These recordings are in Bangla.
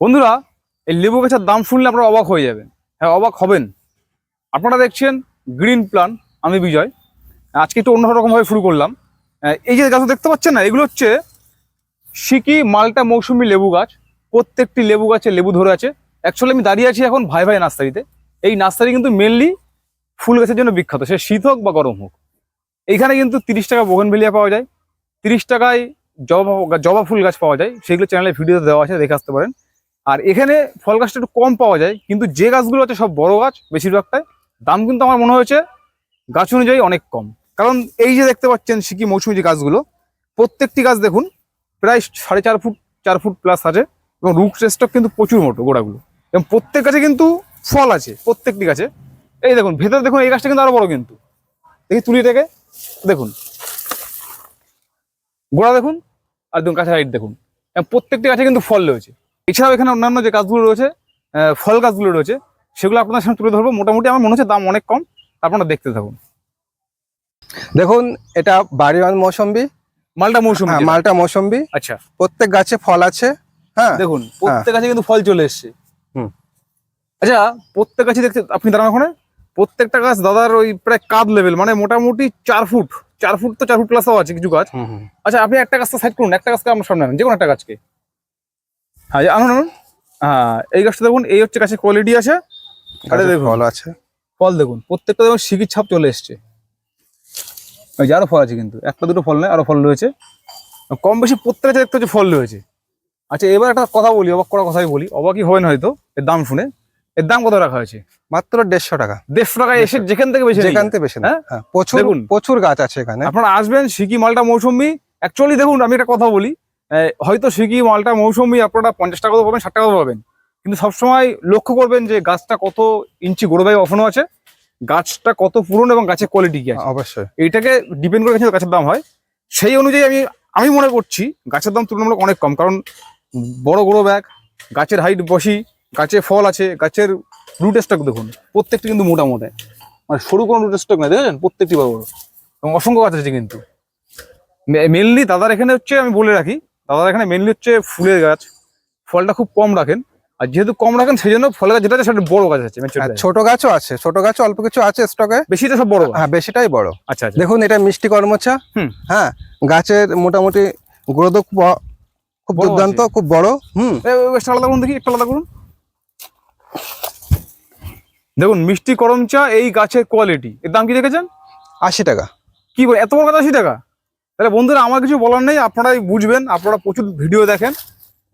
বন্ধুরা, এই লেবু গাছের দাম শুনলে আপনারা অবাক হয়ে যাবেন। হ্যাঁ অবাক হবেন। আপনারা দেখছেন গ্রিন প্লান, আমি বিজয়। আজকে একটু অন্যরকমভাবে শুরু করলাম। এই যে গাছ দেখতে পাচ্ছেন না, এগুলো হচ্ছে সিকি মালটা মৌসুমি লেবু গাছ। প্রত্যেকটি লেবু গাছে লেবু ধরে আছে। অ্যাকচুয়ালি আমি দাঁড়িয়ে আছি এখন ভাই ভাই নার্সারিতে। এই নার্সারি কিন্তু মেনলি ফুল গাছের জন্য বিখ্যাত। সে শীত হোক বা গরম হোক। এইখানে কিন্তু তিরিশ টাকা বোগনভেলিয়া পাওয়া যায়। তিরিশ টাকায় জবা জবা ফুল গাছ পাওয়া যায়। সেগুলো চ্যানেলে ভিডিওতে দেওয়া আছে, দেখে আসতে পারেন। আর এখানে ফল গাছটা একটু কম পাওয়া যায়, কিন্তু যে গাছগুলো আছে সব বড় গাছ বেশিরভাগটাই। দাম কিন্তু আমার মনে হয়েছে গাছ অনুযায়ী অনেক কম। কারণ এই যে দেখতে পাচ্ছেন সিকি মৌসুমি যে গাছগুলো, প্রত্যেকটি গাছ দেখুন প্রায় সাড়ে চার ফুট চার ফুট প্লাস আছে এবং রুট স্টক কিন্তু প্রচুর মোটো গোড়াগুলো। এবং প্রত্যেক গাছে কিন্তু ফল আছে, প্রত্যেকটি গাছে। এই দেখুন, ভেতরে দেখুন এই গাছটা কিন্তু আরও বড় কিন্তু। দেখি তুলি থেকে, দেখুন। গোড়া দেখুন, আর দেখুন গাছের হাইট দেখুন। এবং প্রত্যেকটি গাছে কিন্তু ফল রয়েছে। এছাড়াও এখানে অন্যান্য যে গাছগুলো রয়েছে ফল গাছগুলো রয়েছে সেগুলো আপনাদের সামনে তুলে ধরবো। মোটামুটি আমার মনে হচ্ছে দাম অনেক কম আপনারা দেখতে থাকুন। দেখুন এটা বাড়িওয়ান মৌসম্বি। মালটা মৌসুমি হ্যাঁ, মালটা মৌসম্বি। আচ্ছা। প্রত্যেক গাছে ফল আছে হ্যাঁ। দেখুন প্রত্যেক গাছে কিন্তু ফল চলে এসছে। হুম। আচ্ছা প্রত্যেক গাছে দেখতে আপনি দাঁড়ান ওখানে। প্রত্যেকটা গাছ দাদার ওই প্রায় কাঁধ লেভেল মানে মোটামুটি চার ফুট চার ফুট তো চার ফুট প্লাসও আছে কিছু গাছ। আচ্ছা আপনি একটা গাছটা সাইড করুন একটা গাছকে আমার সামনে আনুন যে কোনো একটা গাছকে। হ্যাঁ আনুন আনুন। হ্যাঁ এই গাছটা দেখুন এই হচ্ছে গাছের কোয়ালিটি আছে। আরে দেখুন। ফল আছে। ফল দেখুন প্রত্যেকটা দেখুন শিকির ছাপ চলে এসছে। ওই যে আরও ফল আছে কিন্তু একটা দুটো ফল নয় আরও ফল রয়েছে। কম বেশি প্রত্যেক গাছে দেখতে হচ্ছে ফল রয়েছে। আচ্ছা এবার একটা কথা বলি অবাক করার কথাই বলি অবাকই হবেন হয়তো এর দাম শুনে। এর দাম কত রাখা হয়েছে? মাত্র দেড়শো টাকা। দেড়শো টাকায় এসে যেখান থেকে বেশি যেখান থেকে বেশি না হ্যাঁ? হ্যাঁ, প্রচুর। প্রচুর গাছ আছে এখানে। আপনারা আসবেন সিকি মালটা মৌসুমি অ্যাকচুয়ালি দেখুন আমি একটা কথা বলি হয়তো সিকি মালটা মৌসুমি আপনারা পঞ্চাশ টাকাও পাবেন ষাট টাকাও পাবেন। কিন্তু সবসময় লক্ষ্য করবেন যে গাছটা কত ইঞ্চি গোড়ায় অফানো আছে গাছটা কত পুরনো এবং গাছের কোয়ালিটি কি আছে। অবশ্যই। এইটাকে ডিপেন্ড করে গাছের দাম হয়। সেই অনুযায়ী আমি আমি মনে করছি গাছের দাম তুলনামূলক অনেক কম কারণ বড় বড় ব্যাগ গাছের হাইট বসি গাছে ফল আছে গাছের রুট স্টক দেখুন প্রত্যেকটি কিন্তু মোটা মোটা মানে সরু কোনো রুট স্টক নেই দেখেছেন? প্রত্যেকটি বড় বড় এবং অসংখ্য গাছ আছে কিন্তু। মেনলি দাদার এখানে হচ্ছে আমি বলে রাখি দাদার এখানে মেনলি হচ্ছে ফুলের গাছ ফলটা খুব কম রাখেন। আর যেহেতু কম রাখেন সেই জন্য ফলের গাছ যেটা আছে সেটা বড় গাছ আছে গাছ। ছোট গাছও আছে ছোট গাছও অল্প কিছু আছে স্টকে বেশিটা সব বড় হ্যাঁ বেশিটাই বড়। আচ্ছা আচ্ছা। দেখুন এটা মিষ্টি কর্মচা। হুম। হ্যাঁ গাছের মোটামুটি গ্রোথ খুব খুব বড় দুর্দান্ত খুব বড় হুম। আলাদা করুন দেখি একটু আলাদা করুন। দেখুন মিষ্টি করম চা এই গাছের কোয়ালিটি এর দাম কি দেখেছেন? আশি টাকা। কি বলে এত বড় গাছ আশি টাকা? তাহলে বন্ধুরা আমার কিছু বলার নেই আপনারাই বুঝবেন আপনারা প্রচুর ভিডিও দেখেন।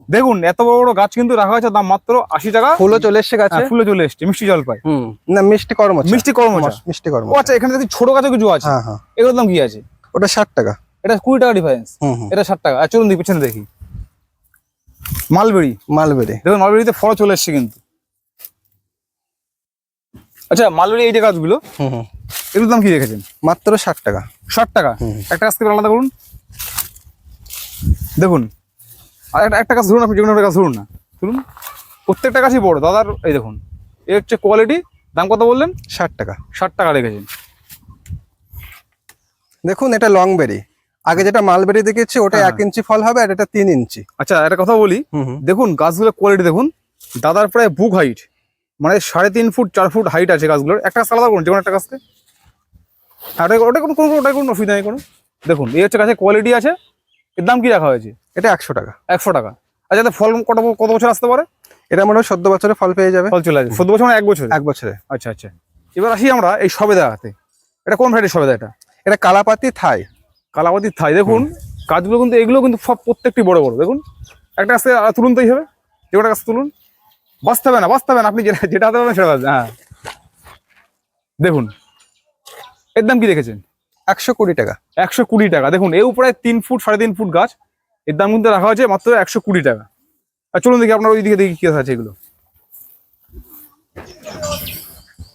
দেখুন এত বড় বড় গাছ কিন্তু রাখা হয়েছে দাম মাত্র আশি টাকা। ফুলও চলে এসছে গাছ? হ্যাঁ, ফুলে চলে এসছে মিষ্টি জলপাই। হুম না মিষ্টি কর্মচা মিষ্টি করম মিষ্টি ও কর্মচা আচ্ছা এখানে দেখি ছোট গাছে কিছু আছে। হ্যাঁ হ্যাঁ। এগুলোর দাম কি আছে? ওটা ষাট টাকা। এটা কুড়ি টাকা ডিফারেন্স এটা ষাট টাকা। আর চলুন দেখি পিছনে দেখি। মালবেরি। মালবেরি। দেখুন মালবেরিতে ফল চলে এসছে কিন্তু। আচ্ছা মালবেরি এই যে গাছগুলো এগুলোর দাম কি রেখেছেন? মাত্র ষাট টাকা। ষাট টাকা। একটা গাছ থেকে আলাদা করুন। দেখুন আর একটা একটা গাছ ধরুন আপনি যে কোনো একটা গাছ ধরুন না। ধরুন প্রত্যেকটা গাছই বড়। দাদার এই দেখুন এর হচ্ছে কোয়ালিটি দাম কত বললেন? ষাট টাকা। ষাট টাকা রেখেছেন। দেখুন এটা লং বেরি আগে যেটা মালবেরি দেখেছি ওটা হ্যাঁ। এক ইঞ্চি ফল হবে আর এটা তিন ইঞ্চি। আচ্ছা একটা কথা বলি। দেখুন গাছগুলোর কোয়ালিটি দেখুন। দাদার প্রায় বুক হাইট মানে সাড়ে তিন ফুট চার ফুট হাইট আছে গাছগুলোর। একটা গাছ আলাদা করুন যে কোনো একটা গাছকে হ্যাঁ ওটা কোনো কোনো ওটা কোনো অসুবিধা নেই কোনো। দেখুন এই হচ্ছে গাছের কোয়ালিটি আছে। এর দাম কি রাখা হয়েছে? এটা একশো টাকা। একশো টাকা। আচ্ছা তা ফল কত কত বছর আসতে পারে? এটা মনে হয় চোদ্দ বছরে ফল পেয়ে যাবে। ফল চলে আসবে। চোদ্দ বছর মানে এক বছর? এক বছরে। আচ্ছা আচ্ছা। এবার আসি আমরা এই সবেদা হাতে। এটা কোন ভ্যারাইটির সবেদা এটা? এটা কালাপাতি থাই। কালাবাতি থাই। দেখুন গাছগুলো কিন্তু এগুলো কিন্তু সব প্রত্যেকটি বড় বড়। দেখুন একটা আহ, তুলুন তো এইভাবে। যে কোনো একটা তুলুন। বাঁচতে হবে না বাঁচতে হবে না। আপনি যেটা যেটা হাতে পাবেন সেটা হ্যাঁ। দেখুন এর দাম কি দেখেছেন? একশো কুড়ি টাকা। একশো কুড়ি টাকা। দেখুন এও প্রায় তিন ফুট সাড়ে তিন ফুট গাছ এর দাম কিন্তু রাখা হয়েছে মাত্র একশো কুড়ি টাকা। আর চলুন দেখি আপনার ওই দিকে দেখি কি আছে এগুলো।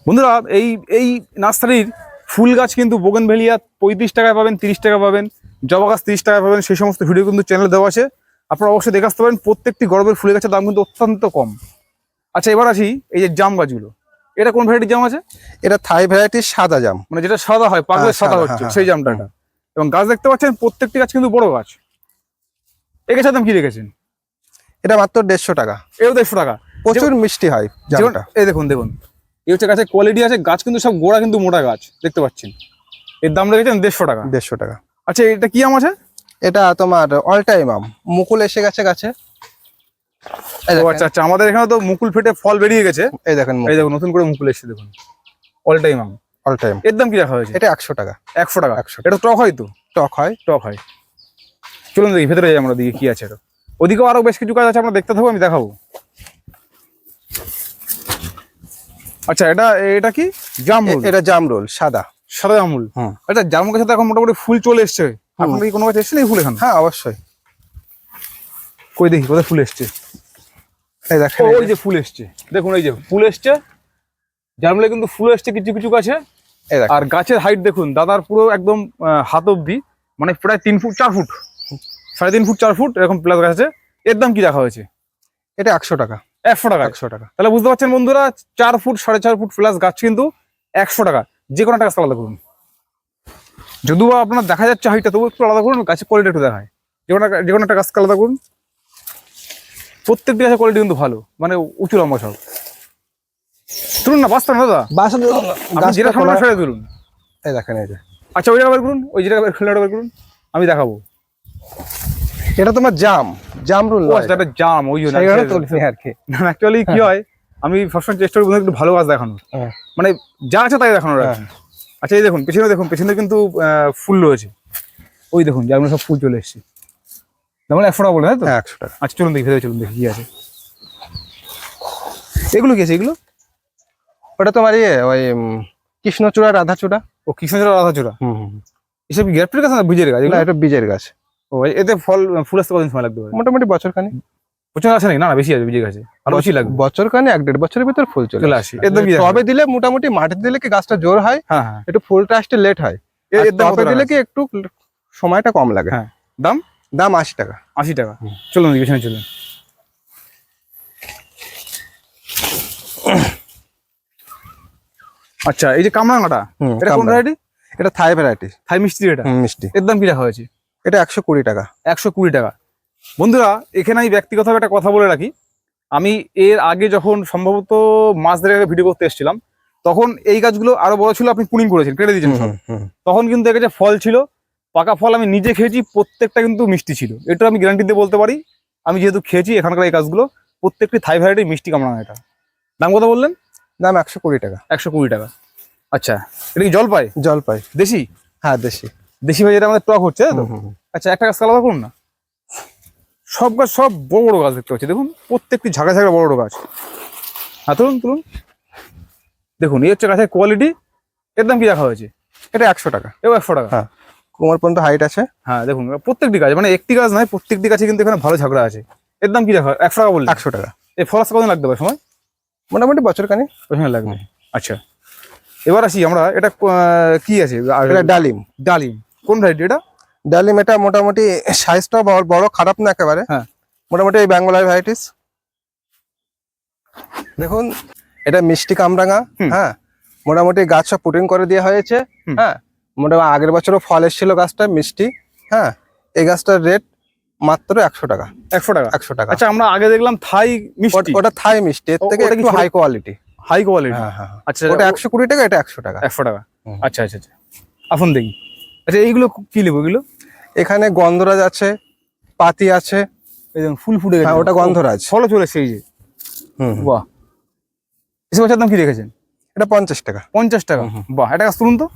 বন্ধুরা এই এই নার্সারির ফুল গাছ কিন্তু বোগেনভেলিয়া পঁয়ত্রিশ টাকায় পাবেন তিরিশ টাকা পাবেন জবা গাছ তিরিশ টাকায় পাবেন সেই সমস্ত ভিডিও কিন্তু চ্যানেলে দেওয়া আছে। আপনারা অবশ্যই দেখে আসতে পারেন প্রত্যেকটি গরবের ফুলের গাছের দাম কিন্তু অত্যন্ত কম। আচ্ছা এবার আসি এই যে জাম গাছগুলো। এটা কোন ভ্যারাইটির জাম আছে? এটা থাই ভ্যারাইটির সাদা জাম মানে যেটা সাদা হয় পাকলে হ্যাঁ, সাদা হচ্ছে হ্যাঁ, সেই জামটা এটা। এবং গাছ দেখতে পাচ্ছেন প্রত্যেকটি গাছ কিন্তু বড় গাছ। এই গাছের দাম কি রেখেছেন এটা মাত্র দেড়শো টাকা। এও দেড়শো টাকা। প্রচুর মিষ্টি হয় জামটা এই দেখুন দেখুন। এই হচ্ছে গাছের কোয়ালিটি আছে গাছ কিন্তু সব গোড়া কিন্তু মোটা গাছ দেখতে পাচ্ছেন। এর দাম রেখেছেন দেড়শো টাকা। দেড়শো টাকা। আচ্ছা এটা কি আম আছে? এটা তোমার অল টাইম আম। মুকুল এসে গেছে গাছে। আচ্ছা আচ্ছা আমাদের এখানে তো মুকুল ফেটে ফল বেরিয়ে গেছে। এই দেখেন এই দেখুন নতুন করে মুকুল এসছে দেখুন। অল টাইম আম। অল টাইম এর দাম কি রাখা হয়েছে? এটা একশো টাকা। একশো টাকা? 100 এটা টক হয় তো? টক হয়। টক হয়। চলুন দেখি ভেতরে যাই আমরা দিকে কি আছে এটা ওদিকেও আরও বেশ কিছু কাজ আছে আমরা দেখতে থাকব আমি দেখাবো। আচ্ছা এটা এটা কি? জামরুল এটা জামরুল সাদা। সাদা জামরুল হুম। আচ্ছা জামরুল গাছে এখন মোটামুটি ফুল চলে এসছে। আপনার কি কোনো গাছ এসছে নাকি ফুল এখন? হ্যাঁ অবশ্যই। কই দেখি কোথায় ফুল এসছে? এই দেখেন ওই যে ফুল এসছে। দেখুন এই যে ফুল এসছে। জামরুলে কিন্তু ফুল এসছে কিছু কিছু গাছে। আর গাছের হাইট দেখুন দাদার পুরো একদম হাত অব্দি মানে প্রায় তিন ফুট চার ফুট। সাড়ে তিন ফুট চার ফুট এরকম প্লাস গাছ আছে। এর দাম কি রাখা হয়েছে? এটা একশো টাকা। একশো টাকা। একশো টাকা। তাহলে বুঝতে পারছেন বন্ধুরা চার ফুট সাড়ে চার ফুট প্লাস গাছ কিন্তু একশো টাকা। যে কোনো একটা গাছ আলাদা করুন। যদিও আপনার দেখা যাচ্ছে হাইটটা তবু একটু আলাদা করুন গাছের কোয়ালিটি একটু দেখায়। যে কোনো একটা- যে কোনো একটা গাছকে আলাদা করুন। প্রত্যেকটি গাছের কোয়ালিটি কিন্তু ভালো। মানে উঁচু লম্বা সব। তুলুন না বাঁচতে না দাদা। যেটা সামনে তুলুন। এই দেখেন এই যে। আচ্ছা ওই জায়গা বের করুন। ওই জায়গা বের বের করুন। আমি দেখাবো। এটা তোমার জাম জামরুল ও নয় আচ্ছা এটা জাম ওই জন্য। আর কি। অ্যাকচুয়ালি কি হয় আমি সবসময় চেষ্টা করি একটু ভালো গাছ দেখানোর। হ্যাঁ। মানে যা আছে তাই দেখানোর আচ্ছা এই দেখুন পেছনে দেখুন পেছনে কিন্তু ফুল রয়েছে। ওই দেখুন যেমন সব ফুল চলে এসছে। যেমন একশো টাকা বলে তাই তো? হ্যাঁ একশো টাকা। আচ্ছা চলুন দেখি ভেতরে চলুন দেখি কি আছে। এগুলো কি আছে এগুলো? ওটা তোমার ইয়ে ওই কৃষ্ণচূড়া রাধাচূড়া। ও কৃষ্ণচূড়া রাধাচূড়া? হুম এসব কি গাছ না বীজের গাছ? এগুলো? এটা বীজের গাছ। ও এতে ফল ফুল আসতে কদিন সময় পারে? মোটামুটি বছর খানি প্রচুর আছে নাকি? না না বেশি আছে বীজের গাছে। আরও বেশি লাগবে। বছর খানি এক দেড় বছরের ভিতর ফুল চলে আসে। টবে দিলে মোটামুটি মাটিতে দিলে কি গাছটা জোর হয়? হ্যাঁ হ্যাঁ। একটু ফুলটা আসতে লেট হয়। টাকা দিলে কি একটু সময়টা কম লাগে। হ্যাঁ। দাম? দাম আশি টাকা। আশি টাকা। চলুন পেছনে চলুন। আচ্ছা এই যে কামরাঙাটা এটা কোন ভ্যারাইটি এটা থাই ভ্যারাইটি থাই মিষ্টি এটা? মিষ্টি। এর দাম কি রাখা হয়েছে? এটা একশো কুড়ি টাকা। একশো কুড়ি টাকা। বন্ধুরা এখানে আমি ব্যক্তিগতভাবে একটা কথা বলে রাখি। আমি এর আগে যখন সম্ভবত দেড়েক আগে ভিডিও করতে এসেছিলাম তখন এই গাছগুলো আরও বড় ছিল আপনি পুনিং করেছেন কেটে দিয়েছেন। তখন কিন্তু এর কাছে ফল ছিল পাকা ফল আমি নিজে খেয়েছি প্রত্যেকটা কিন্তু মিষ্টি ছিল। এটা আমি গ্যারান্টি দিয়ে বলতে পারি আমি যেহেতু খেয়েছি এখানকার এই গাছগুলো প্রত্যেকটি থাই ভ্যারাইটি মিষ্টি কামরাঙা এটা। দাম কত বললেন? দাম একশো কুড়ি টাকা। একশো কুড়ি টাকা। আচ্ছা এটা কি জলপাই? জলপাই। দেশি? হ্যাঁ দেশি। দেশি ভাই যেটা আমাদের টক হচ্ছে তো। আচ্ছা একটা গাছ আলাদা করুন না। সব গাছ সব বড় বড় গাছ দেখতে পাচ্ছি। দেখুন প্রত্যেকটি ঝাঁকা ঝাঁকা বড় বড় গাছ। হ্যাঁ তুলুন তুলুন। দেখুন এই হচ্ছে গাছের কোয়ালিটি এর দাম কি রাখা হয়েছে? এটা একশো টাকা। এও একশো টাকা। হ্যাঁ। কোমর পর্যন্ত হাইট আছে। হ্যাঁ দেখুন প্রত্যেকটি গাছ মানে একটি গাছ নয় প্রত্যেকটি গাছে কিন্তু এখানে ভালো ঝগড়া আছে। এর দাম কি রাখা একশো টাকা বললেন। একশো টাকা। এই ফল আসতে কদিন লাগতে পারে সময়? মোটামুটি বছর খানি ওই সময় লাগবে। আচ্ছা। এবার আসি আমরা এটা কি আছে? এটা ডালিম। ডালিম। কোন ভ্যারাইটি এটা? ডালিম এটা মোটামুটি সাইজটা বড় খারাপ না একেবারে। হ্যাঁ। মোটামুটি এই বেঙ্গলার ভ্যারাইটিস দেখুন এটা মিষ্টি কামরাঙা। হ্যাঁ মোটামুটি গাছ সব পুটিং করে দেওয়া হয়েছে। হ্যাঁ মোটামুটি আগের বছরও ফল এসেছিল গাছটা মিষ্টি হ্যাঁ? এই গাছটার রেট মাত্র একশো টাকা। একশো টাকা? একশো টাকা। আচ্ছা আমরা আগে দেখলাম থাই মিষ্টি। ওটা- থাই মিষ্টি এর থেকে একটু হাই কোয়ালিটি হাই কোয়ালিটি হ্যাঁ হ্যাঁ। আচ্ছা ওটা একশো কুড়ি টাকা এটা একশো টাকা। একশো টাকা। আচ্ছা আচ্ছা আচ্ছা। এখন দেখি। আচ্ছা এইগুলো কি নেব এগুলো? এখানে গন্ধরাজ আছে পাতি আছে। এই দেখুন ফুল ফুটে গেছে। হ্যাঁ ওটা গন্ধরাজ। ফলও চলে এই যে। হুম। বাহ। এসব গাছের দাম কি রেখেছেন? এটা পঞ্চাশ টাকা। পঞ্চাশ টাকা। বাহ এটা গাছ তুলুন তো।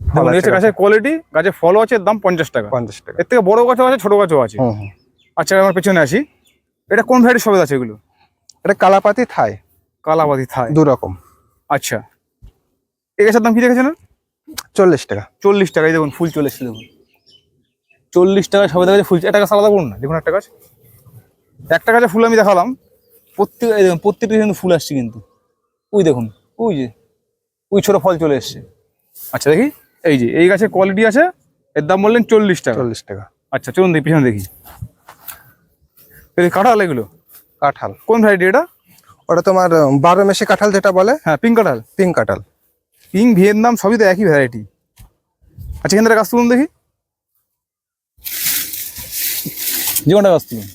দেখুন হচ্ছে গাছের কোয়ালিটি গাছের আছে দাম পঞ্চাশ টাকা। পঞ্চাশ টাকা। এর থেকে বড় গাছও আছে ছোট গাছও আছে। আচ্ছা আমার পেছনে আসি। এটা কোন ভ্যারাইটির সবেদ আছে এগুলো? এটা কালাপাতি থাই। থাই। দু রকম আচ্ছা। এই গাছের দাম কি রেখেছেন চল্লিশ টাকা। চল্লিশ টাকায় দেখুন ফুল চলে এসছে দেখুন। চল্লিশ টাকায় সবেদা গাছে ফুল একটা গাছ আলাদা করুন না দেখুন একটা গাছ। একটা গাছে ফুল আমি দেখালাম প্রত্যেক দেখুন প্রত্যেকটা কিন্তু ফুল আসছে কিন্তু। ওই দেখুন ওই যে। ওই ছোট ফল চলে এসছে। আচ্ছা দেখি এই যে এই গাছের কোয়ালিটি আছে এর দাম বললেন চল্লিশ টাকা। চল্লিশ টাকা। আচ্ছা চলুন দেখি পিছনে দেখি। কাঁঠাল এগুলো? কাঁঠাল। কোন ভ্যারাইটি এটা? ওটা তোমার বারো মেশে কাঁঠাল যেটা বলে? হ্যাঁ পিঙ্ক কাঁঠাল। পিঙ্ক কাঁঠাল। পিঙ্ক ভিয়ের ভিয়েতনাম সবই তো একই ভ্যারাইটি আচ্ছা এখান থেকে গাছ তুলুন দেখি। যে কোনটা গাছ তুলুন।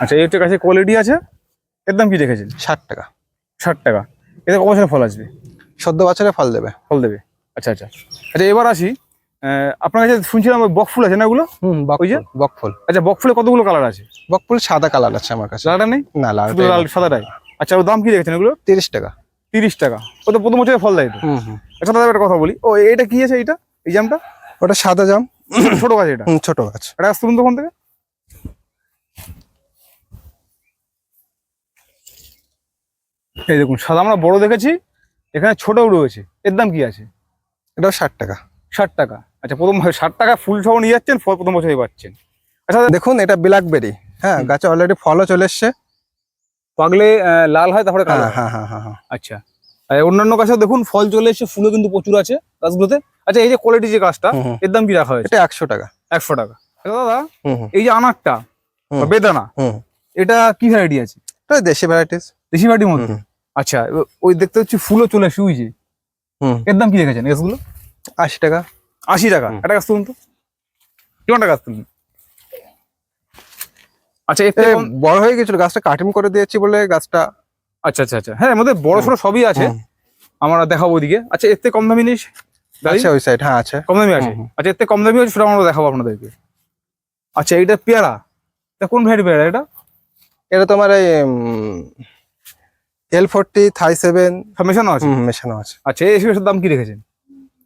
আচ্ছা এই একটা গাছের কোয়ালিটি আছে। এর দাম কি রেখেছেন ষাট টাকা। ষাট টাকা। এতে ক ফল আসবে? চোদ্দ বছরে ফল দেবে। ফল দেবে। আচ্ছা আচ্ছা। আচ্ছা এবার আসি। আপনার কাছে শুনছিলাম বক ফুল আছে না ওগুলো? হুম ওই যে? বকফুল বকফুল আচ্ছা বক ফুলে কতগুলো কালার আছে? বকফুল সাদা কালার আছে আমার কাছে। লালটা নেই? না লাল লাল সাদাটাই। আচ্ছা ওর দাম কি রেখেছেন এগুলো তিরিশ টাকা। তিরিশ টাকা। ও তো প্রথম বছরে ফল দেয় তো। হুম হুম। আচ্ছা দাদা একটা কথা বলি। ও এটা কি আছে এইটা? এই জামটা? ওটা সাদা জাম। ছোট গাছ এটা? ছোট গাছ। এটা তুলুন তখন থেকে? এই দেখুন সাদা আমরা বড় দেখেছি এখানে ছোটও রয়েছে। এর দাম কি আছে? এটাও ষাট টাকা। ষাট টাকা। আচ্ছা প্রথম ষাট টাকা ফুল সহ নিয়ে যাচ্ছেন ফল প্রথম বছরই পাচ্ছেন। আচ্ছা দেখুন এটা ব্ল্যাকবেরি হ্যাঁ গাছে অলরেডি ফলও চলে এসছে। পাগলে লাল হয় তারপরে হ্যাঁ হ্যাঁ? হ্যাঁ হ্যাঁ হ্যাঁ আচ্ছা। অন্যান্য গাছেও দেখুন ফল চলে এসেছে ফুলও কিন্তু প্রচুর আছে গাছগুলোতে। আচ্ছা এই যে কোয়ালিটি যে গাছটা। এর দাম কি রাখা হয়েছে? এটা একশো টাকা। একশো টাকা। আচ্ছা দাদা এই যে আনারটা বেদানা এটা কি ভ্যারাইটি আছে? এটা দেশি ভ্যারাইটিস দেশি ভ্যারাইটির মধ্যে আচ্ছা ওই দেখতে হচ্ছে ফুলও চলে আসে হুম। এর দাম কি রেখেছেন গাছগুলো আশি টাকা। আশি টাকা? একটা গাছ তুলুন তো। কেমনটা গাছ তুলুন আচ্ছা এর এ, থেকে কম- বড় হয়ে গেছিল গাছটা কাটিং করে দিয়েছি বলে গাছটা। আচ্ছা আচ্ছা আচ্ছা। হ্যাঁ মধ্যে বড় সড়ো সবই আছে। আমরা দেখাবো ওদিকে আচ্ছা এতে কম দামি নিস? আছে ওই সাইড হ্যাঁ আছে। কম দামি আছে। আচ্ছা থেকে কম দামি আছে সেটা আমরা দেখাবো আপনাদেরকে। আচ্ছা এইটা পেয়ারা। এটা কোন ভ্যারাইটি পেয়ারা এটা? এটা তোমার এই এল ফোরটি থাই সেভেন মেশানো আছে? মেশানো আছে। আচ্ছা এই এসবের দাম কি রেখেছেন?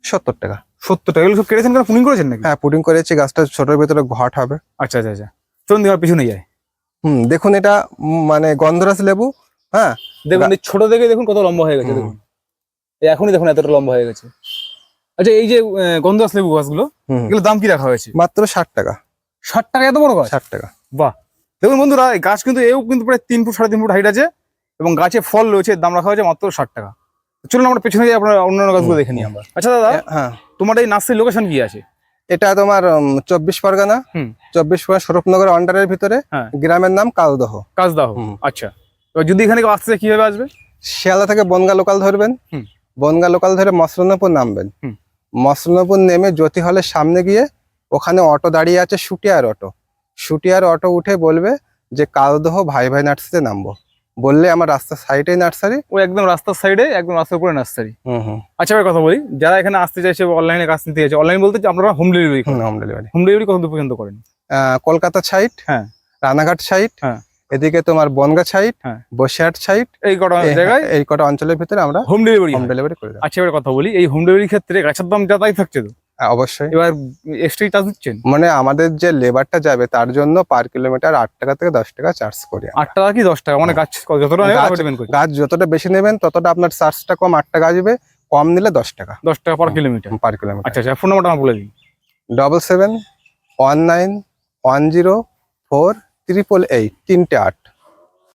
সত্তর টাকা। সত্তর টাকা। এগুলো সব কেটেছেন কেন? পুনিং করেছেন নাকি? হ্যাঁ পুডিং করেছি। গাছটা ছোটোর ভিতরে ঘট হবে। আচ্ছা আচ্ছা আচ্ছা। চলুন দেওয়ার পিছনে যায় হুম দেখুন এটা মানে গন্ধরাজ লেবু। হ্যাঁ। দেখুন ছোট থেকে দেখুন কত লম্বা হয়ে গেছে দেখুন। এখনই দেখুন এতটা লম্বা হয়ে গেছে। আচ্ছা এই যে আহ, গন্ধরাজ লেবু গাছগুলো এগুলো দাম কি রাখা হয়েছে? মাত্র ষাট টাকা। ষাট টাকা এত বড় গাছ? ষাট টাকা। বাহ। দেখুন বন্ধুরা এই গাছ কিন্তু এও কিন্তু প্রায় তিন ফুট সাড়ে তিন ফুট হাইট আছে। এবং গাছে ফল রয়েছে দাম রাখা হয়েছে মাত্র ষাট টাকা। চলুন আমরা পেছনে যাই আপনার অন্যান্য গাছগুলো দেখে নিই আমরা। আচ্ছা দাদা হ্যাঁ। তোমার এই নার্সারি লোকেশন কি আছে? এটা তোমার চব্বিশ পরগনা হুম। চব্বিশ পরগনা স্বরূপনগর আন্ডারের ভিতরে হ্যাঁ। গ্রামের নাম কালদহ। কাজদাহ আচ্ছা। যদি এখানে কেউ আসতে কীভাবে আসবে? শিয়ালদা থেকে বনগা লোকাল ধরবেন। হুম। বনগা লোকাল ধরে মসলনাপুর নামবেন। হুম। মসলনাপুর নেমে জ্যোতি হলের সামনে গিয়ে ওখানে অটো দাঁড়িয়ে আছে শুটিয়ার অটো শুটিয়ার অটো উঠে বলবে যে কালদহ ভাই ভাই নার্সারিতে নামবো। বললে আমার রাস্তার সাইডে নার্সারি ও একদম রাস্তার সাইডে একদম রাস্তার উপরে নার্সারি হুম হুম। আচ্ছা এবার কথা বলি। যারা এখানে আসতে চাইছে অনলাইনে কাজ নিতে চাইছে অনলাইন বলতে আপনারা home delivery hmm home delivery home delivery কত পর্যন্ত করেন? কলকাতা সাইড হ্যাঁ। রানাঘাট সাইড হ্যাঁ। এদিকে তোমার বনগা সাইড হ্যাঁ। বসিরহাট সাইড এই কটা জায়গায় এই কটা অঞ্চলের ভিতরে আমরা হোম ডেলিভারি হোম ডেলিভারি করে আচ্ছা এবার কথা বলি। এই হোম ডেলিভারি ক্ষেত্রে গাছের দাম যা তাই থাকছে তো? হ্যাঁ, অবশ্যই। এবার এক্সট্রা চার্জ দিচ্ছেন? মানে আমাদের যে লেবারটা যাবে তার জন্য পার কিলোমিটার আট টাকা থেকে দশ টাকা চার্জ করি আট টাকা কি দশ টাকা? মানে গাছ যতটা নেবে গাছ- করছে গাছ যতটা বেশি নেবেন ততটা আপনার চার্জটা কম আট টাকা আসবে কম নিলে দশ টাকা। দশ টাকা পার কিলোমিটার পার কিলোমিটার আচ্ছা আচ্ছা ফোন নাম্বারটা বলে দিন। Double seven one nine one zero four triple eight তিনটে আট।